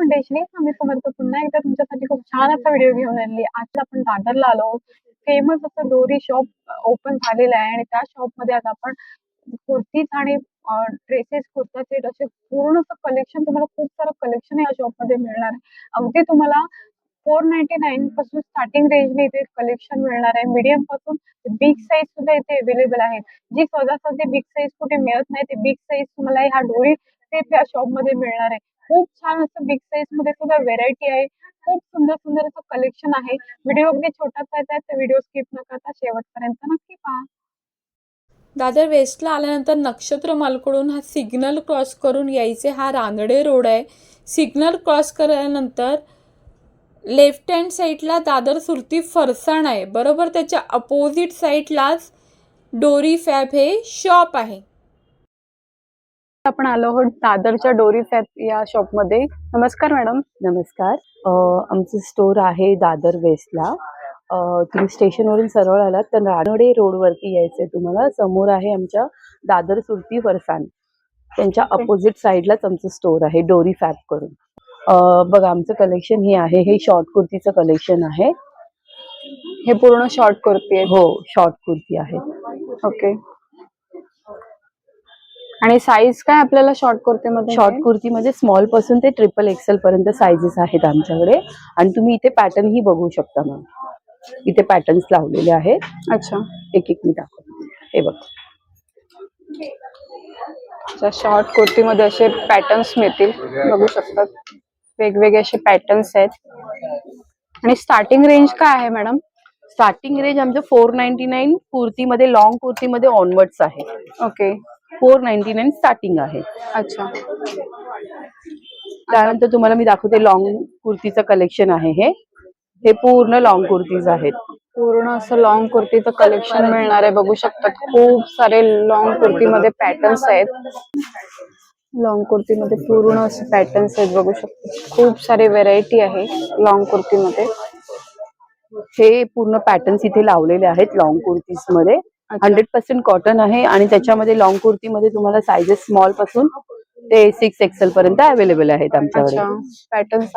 मंडळी आम्ही समर्थ पुन्हा एकदा तुमच्यासाठी खूप छान असा व्हिडिओ घेऊन आलेली आज आपण दादरला आलो. फेमस असं डोरी शॉप ओपन झालेलं आहे. आणि त्या शॉपमध्ये आज आपण कुर्तीज आणि ड्रेसेस कुर्ता सेट असे पूर्ण असं कलेक्शन तुम्हाला खूप सारं कलेक्शन या शॉपमध्ये मिळणार आहे. अगदी तुम्हाला फोर नाईन्टी नाईन पासून स्टार्टिंग रेंजने इथे कलेक्शन मिळणार आहे. मीडियमपासून बिग साईज सुद्धा इथे अवेलेबल आहे जी सहजासहजी बिग साईज कुठे मिळत नाही ते बिग साईज तुम्हाला ह्या डोरी ते त्या शॉपमध्ये मिळणार आहे. खूप छान असं बिग साईजमध्ये सुद्धा व्हेरायटी आहे. खूप सुंदर सुंदर असं कलेक्शन आहे. व्हिडिओ अगदी छोटाच आहे तर व्हिडिओ स्किप न करता शेवटपर्यंत नक्की पहा. दादर वेस्टला आल्यानंतर नक्षत्र मालकडून हा सिग्नल क्रॉस करून यायचे हा रानडे रोड आहे. सिग्नल क्रॉस केल्यानंतर लेफ्ट हँड साईडला दादर सुरती फरसाण आहे. बरोबर त्याच्या अपोजिट साईडलाच डोरी फॅब हे शॉप आहे. आपण आलो आहोत दादरच्या डोरी फॅब या शॉपमध्ये नमस्कार मॅडम. नमस्कार. आमचं स्टोर आहे दादर वेस्टला. तुम्ही स्टेशनवरून सरळ आलात तर रानडे रोडवरती यायचंय तुम्हाला. समोर आहे आमच्या दादर सुरती फरसान त्यांच्या. अपोजिट साईडलाच आमचं स्टोर आहे डोरी फॅब करून. बघा आमचं कलेक्शन हे आहे. हे शॉर्ट कुर्तीचं कलेक्शन आहे. हे पूर्ण शॉर्ट कुर्ती आहे. हो शॉर्ट कुर्ती आहे. ओके. आणि साईज काय आपल्याला शॉर्ट कुर्तीमध्ये शॉर्ट कुर्तीमध्ये स्मॉलपासून ते ट्रिपल एक्सेल पर्यंत साईजेस आहेत आमच्याकडे. आणि तुम्ही इथे पॅटर्न ही बघू शकता मॅम इथे पॅटर्न्स लावलेले आहेत. अच्छा. एक एक मी दाखवते. हे बघ. शॉर्ट कुर्तीमध्ये असे पॅटर्न्स मिळतील बघू शकतात. वेगवेगळे असे पॅटर्न्स आहेत. आणि स्टार्टिंग रेंज काय आहे मॅडम स्टार्टिंग रेंज आमचं फोर नाईन्टी नाईन कुर्तीमध्ये लॉंग कुर्तीमध्ये ऑनवर्ड्स आहे. Okay four ninety nine starting आहे. अच्छा. त्यानंतर तुम्हाला मी दाखवते लॉंग कुर्तीचं कलेक्शन आहे हे. हे पूर्ण लॉंग कुर्तीज आहेत. पूर्ण असं लॉंग कुर्तीचं कलेक्शन मिळणार आहे. बघू शकतात खूप सारे लॉंग कुर्तीमध्ये पॅटर्न्स आहेत. लॉंग कुर्तीमध्ये पूर्ण असे पॅटर्न्स आहेत बघू शकतात खूप सारे व्हेरायटी आहे लॉंग कुर्तीमध्ये. हे पूर्ण पॅटर्न्स इथे लावलेले आहेत लॉंग कुर्तीजमध्ये. हंड्रेड पर्सेंट कॉटन आहे आणि त्याच्यामध्ये लॉंग कुर्तीमध्ये तुम्हाला सायझेस स्मॉलपासून ते सिक्स एक्सेल पर्यंत अवेलेबल आहेत आमच्याकडे. अच्छा. पॅटर्न्स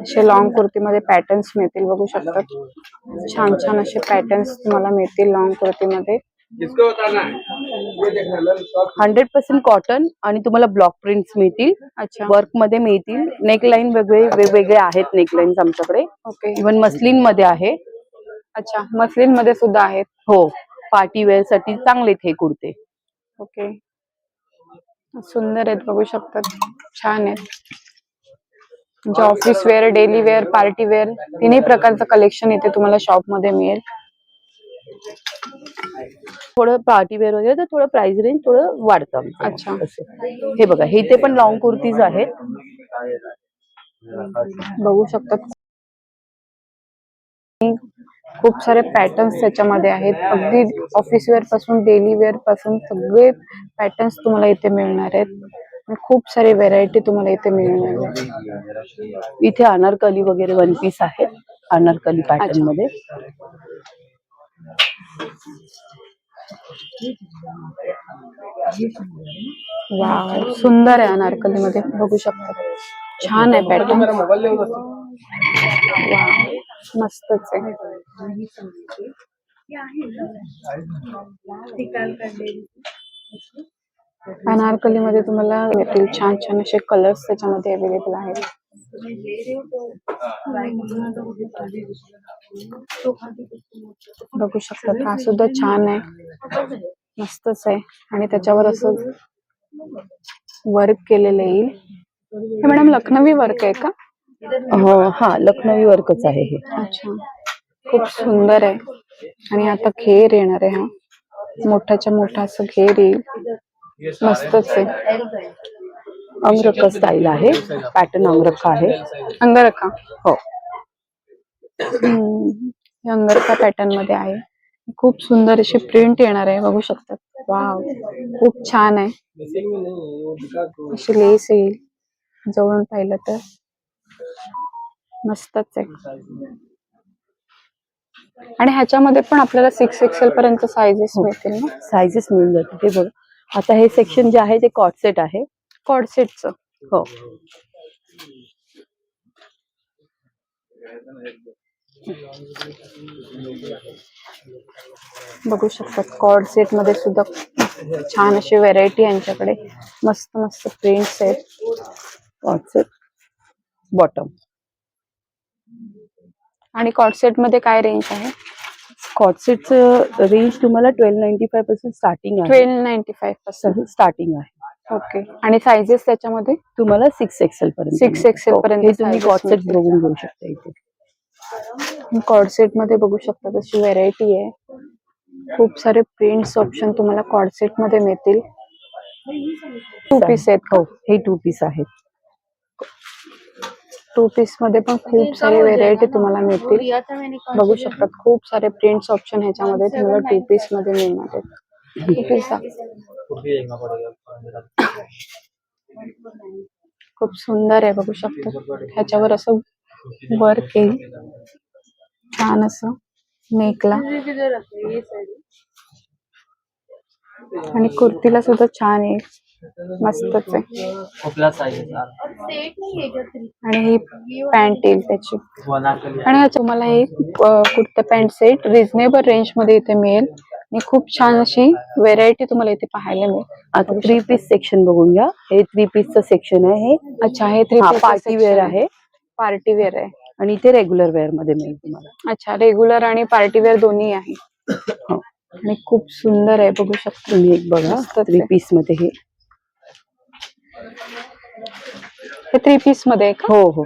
असे लॉंग कुर्तीमध्ये पॅटर्न्स मिळतील बघू शकतात छान छान असे पॅटर्न्स तुम्हाला मिळतील लॉंग कुर्तीमध्ये. हंड्रेड पर्सेंट कॉटन आणि तुम्हाला ब्लॉक प्रिंट्स मिळतील. अच्छा. वर्कमध्ये मिळतील. नेकलाईन वेगळे वेगवेगळे आहेत नेकलाईन्स आमच्याकडे. ओके इव्हन मस्लिनमध्ये आहे. अच्छा मस्लिनमध्ये सुद्धा आहेत. हो पार्टी वेअरसाठी चांगले आहेत हे कुर्ते. ओके. सुंदर आहेत बघू शकतात छान आहेत. म्हणजे office wear daily wear party wear तिन्ही प्रकारचं कलेक्शन इथे तुम्हाला शॉपमध्ये मिळेल. थोडं पार्टी वेअर वगैरे तर थोडं प्राइस रेंज थोडं वाढतं. अच्छा. हे बघा हे इथे पण लॉंग कुर्तीज आहेत. बघू शकतात खूप सारे पॅटर्न्स त्याच्यामध्ये आहेत. अगदी ऑफिस वेअरपासून डेली वेअरपासून सगळे पॅटर्न्स तुम्हाला इथे मिळणार आहेत. खूप सारे व्हेरायटी तुम्हाला इथे मिळणार आहे इथे अनारकली वगैरे वन पीस आहेत अनारकली पॅटर्न. मध्ये. वा सुंदर आहे अनारकली मध्ये बघू शकता. छान आहे पॅटर्न मस्तच आहे. अनारकली मध्ये तुम्हाला भेटतील छान छान असे कलर्स त्याच्यामध्ये अवेलेबल आहेत. बघू शकतात हा सुद्धा छान आहे. मस्तच आहे. आणि त्याच्यावर असं वर्क केलेलं येईल. हे मॅडम लखनवी वर्क आहे का? अं, हा लखनवी वर्कच आहे हे. अच्छा. खूप सुंदर आहे. आणि आता घेर येणार आहे हा. मोठाच्या मोठा असं घेर येईल. मस्तच आहे. अंगरखा स्टाईल आहे. पॅटर्न अंगरखा आहे. अंगरखा. हो. हे अंगरखा पॅटर्नमध्ये आहे. खूप सुंदर अशी प्रिंट येणार आहे बघू शकतात. वाव खूप छान आहे. है अशी लेस येईल. जवळून पाहिलं तर. मस्तच आहे. आणि ह्याच्यामध्ये पण आपल्याला सिक्स एक्सेल पर्यंत साईजेस मिळतील ना? सायझेस मिळून जाते ते बघा. आता हे सेक्शन जे आहे ते कॉट सेट आहे. कॉड सेटचं हो. बघू शकतात कॉर्ड सेटमध्ये सुद्धा छान अशी व्हेरायटी यांच्याकडे. मस्त मस्त प्रिंट्स आहेत. बॉटम आणि कॉर्ड सेटमध्ये काय रेंज आहे? कॉटसेटचं रेंज तुम्हाला ट्वेल्व नाईन्टी फायपासून स्टार्टिंग आहे. ट्वेल्व नाईन्टी फाईव्हपासून स्टार्टिंग आहे. ओके आणि सायझेस त्याच्यामध्ये? तुम्हाला सिक्स एक्सेल पर्यंत 6 XL हो, पर्यंत तुम्ही कॉटसेट. बघून घेऊ शकता इथे. कॉर्ड सेटमध्ये बघू शकता तशी व्हेरायटी आहे. खूप सारे प्रिंट्स ऑप्शन तुम्हाला कॉर्ड सेटमध्ये मिळतील. टू पीस आहेत. हो हे टू पीस आहेत. टू पीसमध्ये पण खूप सारी व्हेरायटी तुम्हाला मिळतील. बघू शकतात. खूप सारे प्रिंट्स ऑप्शन ह्याच्यामध्ये तुम्हाला टू पीसमध्ये मिळणार आहेत. टू पीस खूप सुंदर आहे बघू शकता. ह्याच्यावर असं वर्क येईल छान असं नेकला आणि कुर्तीला सुद्धा छान येईल मस्तच आहे. साईज आणि ही पॅन्ट येईल त्याची. आणि ह्याच्या मला एक कुर्ता पॅन्ट सेट रिझनेबल रेंजमध्ये इथे मिळेल. आणि खूप छान अशी व्हेरायटी तुम्हाला इथे पाहायला मिळेल. आता थ्री पीस सेक्शन बघून घ्या. हे थ्री पीसचं सेक्शन आहे. हे अच्छा हे थ्री पार्टी वेअर आहे. पार्टी वेअर आहे. आणि इथे रेग्युलर वेअरमध्ये मिळेल तुम्हाला. अच्छा रेग्युलर आणि पार्टी वेअर दोन्ही आहे. हो. आणि खूप सुंदर आहे बघू शकता. तुम्ही एक बघा. थ्री. पीसमध्ये हे. हे थ्री पीसमध्ये हो हो.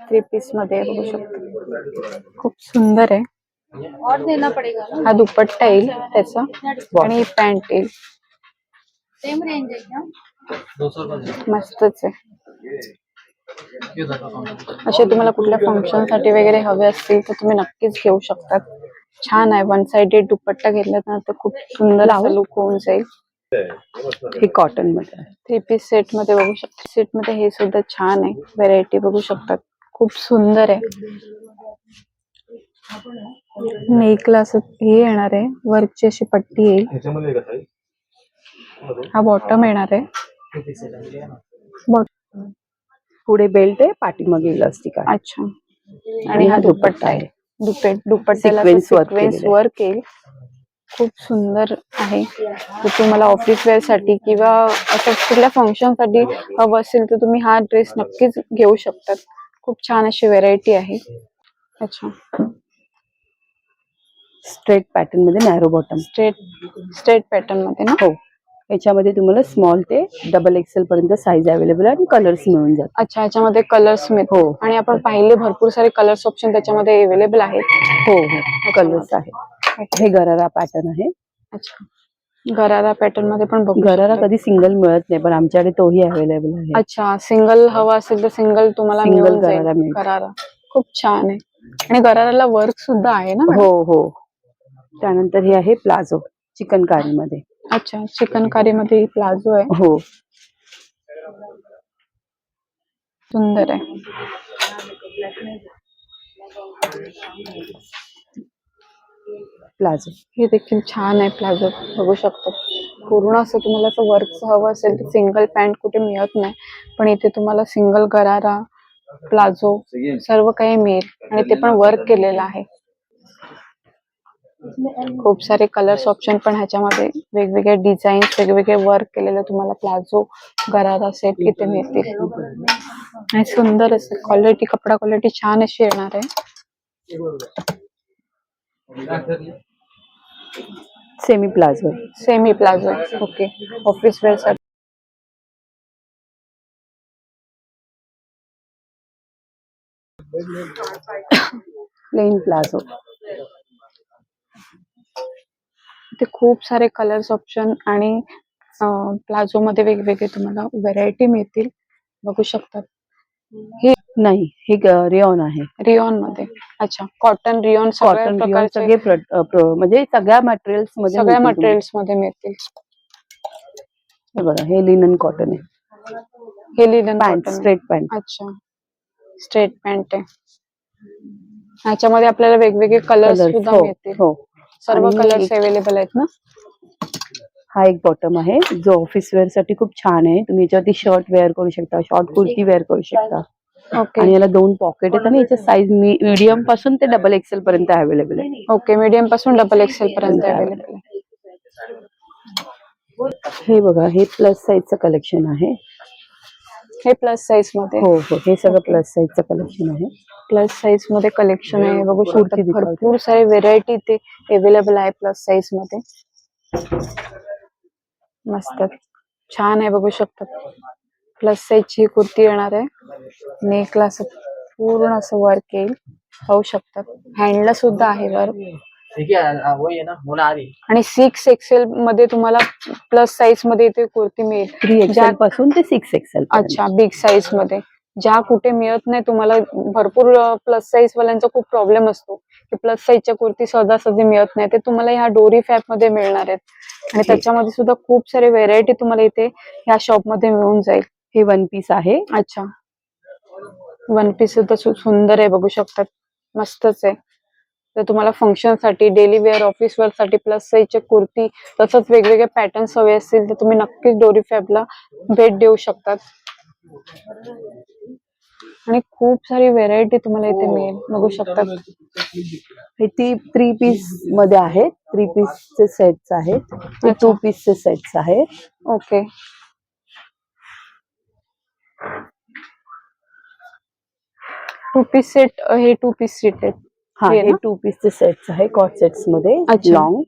थ्री पीसमध्ये बघू शकता. खूप सुंदर आहे. और देना पड़ेगा ना हा दुपट्टा येईल त्याचा आणि पॅन्ट येईल. सेम रेंज मस्तच आहे. असे तुम्हाला कुठल्या फंक्शनसाठी वगैरे हवे असतील तर तुम्ही नक्कीच घेऊ शकतात. छान आहे वन साइडेड दुपट्टा घेतला ना तर खूप सुंदर लुक होऊन जाईल. हे कॉटनमध्ये. आहे थ्री पीस सेटमध्ये बघू शकता. सेटमध्ये हे सुद्धा छान आहे. व्हेरायटी बघू शकतात. खूप सुंदर आहे. नेकला असं हे येणार आहे. वर्कची अशी पट्टी येईल. हा बॉटम येणार आहे. बॉट पुढे बेल्ट आहे पाठीमागे इलास्टिक आहे. अच्छा. आणि हा दुपट्टा आहे. दुपेट दुपट्ट्याला. वर्क येईल. खूप सुंदर आहे. जर तुम्हाला ऑफिस वेअरसाठी किंवा असं कुठल्या फंक्शनसाठी हवं असेल तर तुम्ही हा ड्रेस नक्कीच घेऊ शकतात. खूप छान अशी व्हेरायटी आहे. अच्छा. स्ट्रेट पॅटर्नमध्ये नॅरो बॉटम स्ट्रेट स्ट्रेट पॅटर्नमध्ये ना? हो. याच्यामध्ये तुम्हाला स्मॉल ते डबल एक्सेल पर्यंत साईज अवेलेबल आहे आणि कलर्स मिळून जातात. अच्छा याच्यामध्ये कलर्स मिळतो हो. आणि आपण पाहिले भरपूर सारे कलर्स ऑप्शन त्याच्यामध्ये अवेलेबल आहेत. हो हो. कलर्स आहे हे गरारा पॅटर्न आहे. अच्छा. गरारा पॅटर्नमध्ये पण गरारा. कधी सिंगल मिळत नाही पण आमच्याकडे तोही अवेलेबल आहे. अच्छा सिंगल हवा असेल तर सिंगल तुम्हाला जाईल. गरारा मिळेल. गरारा. खूप छान आहे. आणि गराराला वर्क सुद्धा आहे ना? हो हो. त्यानंतर हे आहे प्लाझो चिकनकारी मध्ये अच्छा चिकनकारी मध्ये प्लाझो आहे. हो. सुंदर आहे. प्लाझो. हे देखील छान आहे प्लाझो. बघू शकतो. पूर्ण असं तुम्हाला असं वर्कचं हवं असेल तर सिंगल पॅन्ट कुठे मिळत नाही. पण इथे तुम्हाला सिंगल गरारा प्लाझो सर्व काही मिळेल. आणि ते पण वर्क केलेलं आहे. खूप सारे कलर्स ऑप्शन पण ह्याच्यामध्ये वेगवेगळे डिझाईन वेगवेगळे वर्क केलेले तुम्हाला प्लाझो गरारा सेट इथे मिळतील. आणि सुंदर असं क्वालिटी कपडा क्वालिटी छान अशी येणार आहे. Semi palazzo semi palazzo okay office वेअरसाठी plain palazzo इथे खूप सारे कलर्स ऑप्शन आणि प्लाझो मध्ये वेगवेगळे तुम्हाला व्हेरायटी मिळतील. बघू शकतात हे नाही हे रेऑन आहे. रिओनमध्ये अच्छा कॉटन रिओन सगळ्या कॉटन रेऑन सगळे प्र- प्र- म्हणजे सगळ्या मटेरियल्समध्ये सगळ्या मिळतील मटेरियल्समध्ये मिळतील. हे बघा हे लिनन कॉटन आहे. हे लिलन पॅन्ट स्ट्रेट पॅन्ट अच्छा स्ट्रेट पॅन्ट आहे. ह्याच्यामध्ये आपल्याला वेगवेगळे कलर्स कलर्स सुद्धा हो मिळतील. हो. सर्व आणि कलर्स एक- अवेलेबल आहेत ना? हा एक बॉटम आहे. जो ऑफिस वेअरसाठी खूप छान आहे. तुम्ही याच्यावरती शर्ट वेअर करू शकता शॉर्ट कुर्ती वेअर करू शकता. ओके आणि याला दोन पॉकेट आहेत आणि याच्या साईज मीडियमपासून ते डबल एक्सेल पर्यंत अवेलेबल आहे. ओके मीडियमपासून डबल एक्सेल पर्यंत अवेलेबल आहे. हे बघा हे प्लस साईजचं कलेक्शन आहे. हे प्लस साईजमध्ये. हो हो हे सगळं प्लस साईजचं कलेक्शन आहे. प्लस साईजमध्ये कलेक्शन आहे. बघू शकता. भरपूर सारे व्हेरायटी इथे अवेलेबल आहे प्लस साईजमध्ये. मस्त. छान आहे बघू शकता प्लस साईज ची कुर्ती येणार आहे. नेकला असं पूर्ण असं वर्क येईल. पाहू शकतात. हँडला सुद्धा आहे वर्क देखिए आ, वही है ना? मोना आ रही आणि सिक्स एक्सेल मध्ये तुम्हाला प्लस साईजमध्ये इथे कुर्ती मिळेल. थ्री ज्या- पासून ते सिक्स एक्सेल अच्छा बिग साईजमध्ये. ज्या कुठे मिळत नाही तुम्हाला भरपूर प्लस साईज वाल्यांचा खूप प्रॉब्लेम असतो. की प्लस साईजच्या कुर्ती सहजासहजी मिळत नाही ते तुम्हाला ह्या डोरी फॅपमध्ये मिळणार आहेत. आणि त्याच्यामध्ये सुद्धा खूप सारे व्हेरायटी तुम्हाला इथे ह्या शॉपमध्ये मिळून जाईल. हे वन पीस आहे. अच्छा. वन पीस सुद्धा सुंदर आहे बघू शकतात. मस्तच आहे. तर तुम्हाला फंक्शनसाठी डेली वेअर ऑफिस वेअरसाठी प्लस साईजच्या कुर्ती तसंच वेगवेगळे पॅटर्न्स हवे असतील तर तुम्ही नक्कीच डोरी फॅबला भेट देऊ शकतात. आणि खूप सारी व्हेरायटी तुम्हाला इथे मिळेल. बघू शकतात हे ती थ्री पीसमध्ये आहेत. थ्री पीसचे सेट्स आहेत. ते टू पीसचे सेट्स आहेत. ओके टू पीस सेट हे टू पीस सेट आहेत. हा हे हे? टू पीसचे सेट्स आहे कॉट सेट्समध्ये. लॉंग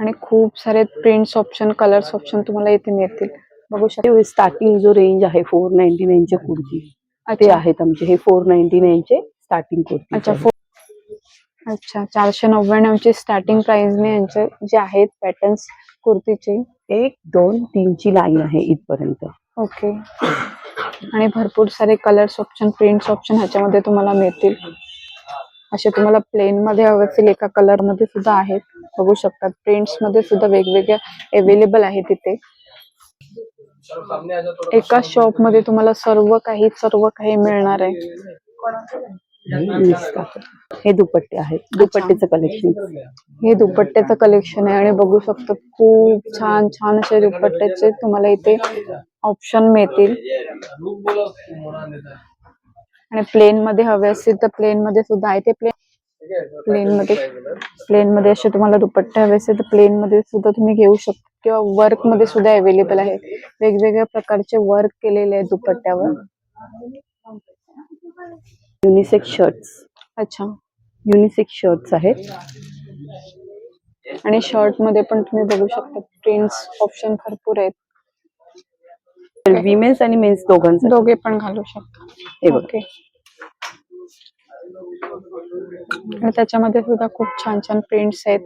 आणि खूप सारे प्रिंट्स ऑप्शन कलर्स ऑप्शन तुम्हाला इथे मिळतील. बघू शकता. स्टार्टिंग जो रेंज आहे फोर नाईन्टी नाईनच्या कुर्ती ते आहेत आमचे. हे फोर नाईन्टी नाईनचे स्टार्टिंग कुर्ती. अच्छा अच्छा चारशे नव्याण्णव ची स्टार्टिंग प्राइस ने यांचे जे आहेत पॅटर्न्स कुर्तीचे. एक दोन तीनची लाईन आहे इथपर्यंत. ओके. आणि भरपूर सारे कलर्स ऑप्शन प्रिंट्स ऑप्शन ह्याच्यामध्ये तुम्हाला मिळतील. असे तुम्हाला प्लेन मध्ये हवे असतील एका कलरमध्ये सुद्धा आहेत. बघू शकतात प्रिंट्समध्ये सुद्धा वेगवेगळ्या अवेलेबल आहेत तिथे. एका शॉपमध्ये तुम्हाला सर्व काही सर्व काही मिळणार आहे. हे दुपट्टे आहेत. दुपट्टेचं कलेक्शन हे दुपट्ट्याचं कलेक्शन आहे आणि बघू शकतो खूप छान छान असे दुपट्ट्याचे तुम्हाला इथे ऑप्शन मिळतील. आणि प्लेन मध्ये हवे असतील तर प्लेन मध्ये सुद्धा आहे. ते प्लेन प्लेन मध्ये प्लेन मध्ये असे तुम्हाला दुपट्टे हवे असेल तर प्लेन मध्ये सुद्धा तुम्ही घेऊ शकता. किंवा वर्कमध्ये सुद्धा अवेलेबल आहे. वेगवेगळ्या प्रकारचे वर्क केलेले आहे दुपट्ट्यावर. युनिसेक्स शर्ट्स अच्छा. युनिसेक्स शर्ट्स आहेत. आणि शर्टमध्ये पण तुम्ही बघू शकता प्रिंट्स ऑप्शन भरपूर आहेत. विमेन्स आणि मेन्स दोघांसाठी. दोघे पण घालू शकता. ओके त्याच्यामध्ये सुद्धा खूप छान छान प्रिंट्स आहेत.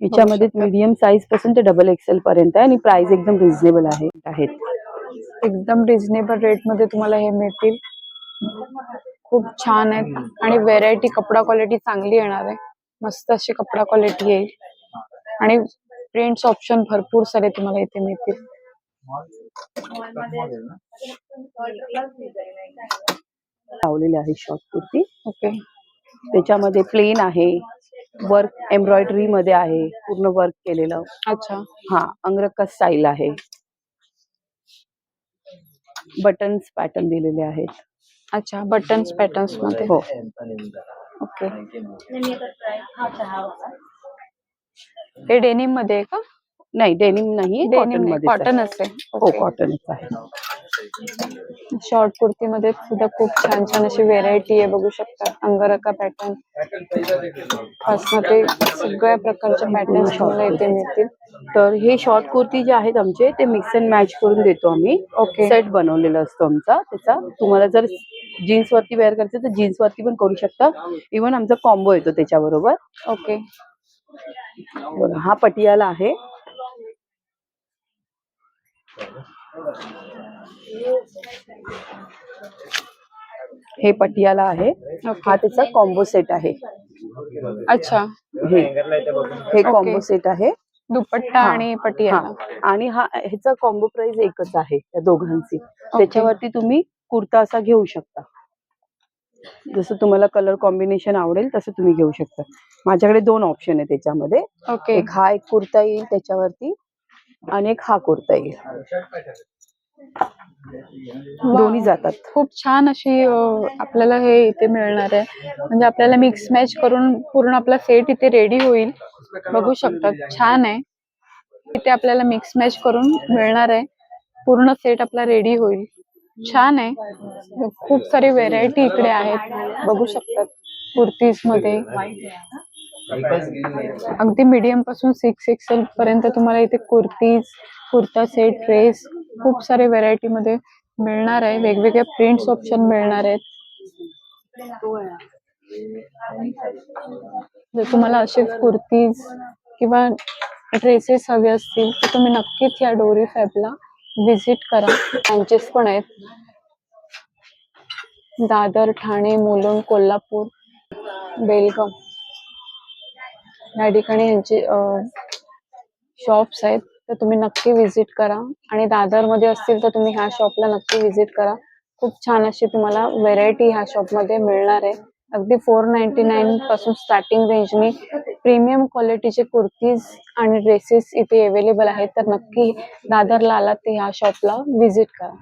याच्यामध्ये मीडियम साईजपासून ते डबल एक्सेल पर्यंत आहे आणि प्राइस एकदम रिझनेबल आहे. आहेत. एकदम रिझनेबल रेटमध्ये तुम्हाला हे मिळतील. खूप छान आहेत. आणि व्हेरायटी कपडा क्वालिटी चांगली येणार आहे. मस्त अशी कपडा क्वालिटी येईल. आणि प्रिंट्स ऑप्शन भरपूर सारे तुम्हाला इथे मिळतील. लावलेले आहे शॉर्ट कुर्ती ओके त्याच्यामध्ये प्लेन आहे. वर्क एम्ब्रॉयडरी मध्ये आहे. पूर्ण वर्क केलेलं. अच्छा. हा अंगरखा स्टाईल आहे. बटन्स पॅटर्न दिलेले आहेत. अच्छा बटन्स पॅटर्न्समध्ये. हो. ओके हे डेनिममध्ये आहे का? नाही डेनिम नाही डेनिम कॉटनमध्ये कॉटनच आहे. हो कॉटनच आहे. शॉर्ट कुर्ती मध्ये सुद्धा खूप छान छान अशी व्हेरायटी आहे बघू शकता. अंगरका पॅटर्न पासन ते सगळ्या प्रकारच्या पॅटर्न तुम्हाला इथे मिळतील. तर हे शॉर्ट कुर्ती जे आहेत आमचे ते मिक्स अँड मॅच करून देतो आम्ही. ओके सेट बनवलेला असतो आमचा त्याचा. तुम्हाला जर जीन्स वरती वेअर करायचं तर जीन्स वरती पण करू शकता. इव्हन आमचा कॉम्बो येतो त्याच्याबरोबर. ओके हा पटियाला आहे. हे पटियाला आहे. हा त्याचा कॉम्बो सेट आहे. अच्छा. हे. हे कॉम्बो सेट आहे. दुपट्टा. आणि पटियाला. हा. आणि हा ह्याचा कॉम्बो प्राइस एकच आहे त्या दोघांची. त्याच्यावरती तुम्ही कुर्ता असा घेऊ शकता. जसं तुम्हाला कलर कॉम्बिनेशन आवडेल तसं तुम्ही घेऊ शकता. माझ्याकडे दोन ऑप्शन आहे त्याच्यामध्ये. ओके. एक हा एक कुर्ता येईल त्याच्यावरती. आणि एक हा कुर्ता येईल दोन्ही जातात. खूप छान अशी आपल्याला हे इथे मिळणार आहे. म्हणजे आपल्याला मिक्स मॅच करून पूर्ण आपला सेट इथे रेडी होईल. बघू शकतात छान आहे. इथे आपल्याला मिक्स मॅच करून मिळणार आहे. पूर्ण सेट आपला रेडी होईल. छान आहे. खूप सारी व्हेरायटी इकडे आहेत. बघू शकतात कुर्तीजमध्ये अगदी मीडियमपासून सिक्स एक्सेल पर्यंत तुम्हाला इथे कुर्तीज कुर्ता सेट ड्रेस खूप सारे व्हरायटी मध्ये मिळणार आहे. वेगवेगळ्या प्रिंट्स ऑप्शन मिळणार आहेत. जर तुम्हाला असे कुर्तीज किंवा ड्रेसेस हवे असतील तर तुम्ही नक्कीच या डोरी फॅबला व्हिजिट करा. ब्रांचेस पण आहेत. दादर ठाणे मुलुंड कोल्हापूर बेलगाव. या ठिकाणी यांची शॉप्स आहेत. तर तुम्ही नक्की विजिट करा. आणि दादरमध्ये असतील तर तुम्ही ह्या शॉपला नक्की विजिट करा. खूप छान अशी तुम्हाला व्हेरायटी ह्या शॉपमध्ये मिळणार आहे. अगदी फोर नाईन्टी नाईन पासून स्टार्टिंग रेंजनी प्रीमियम क्वालिटीचे कुर्तीज आणि ड्रेसेस इथे अवेलेबल आहेत. तर नक्की दादरला आलात ते ह्या शॉपला व्हिजिट करा.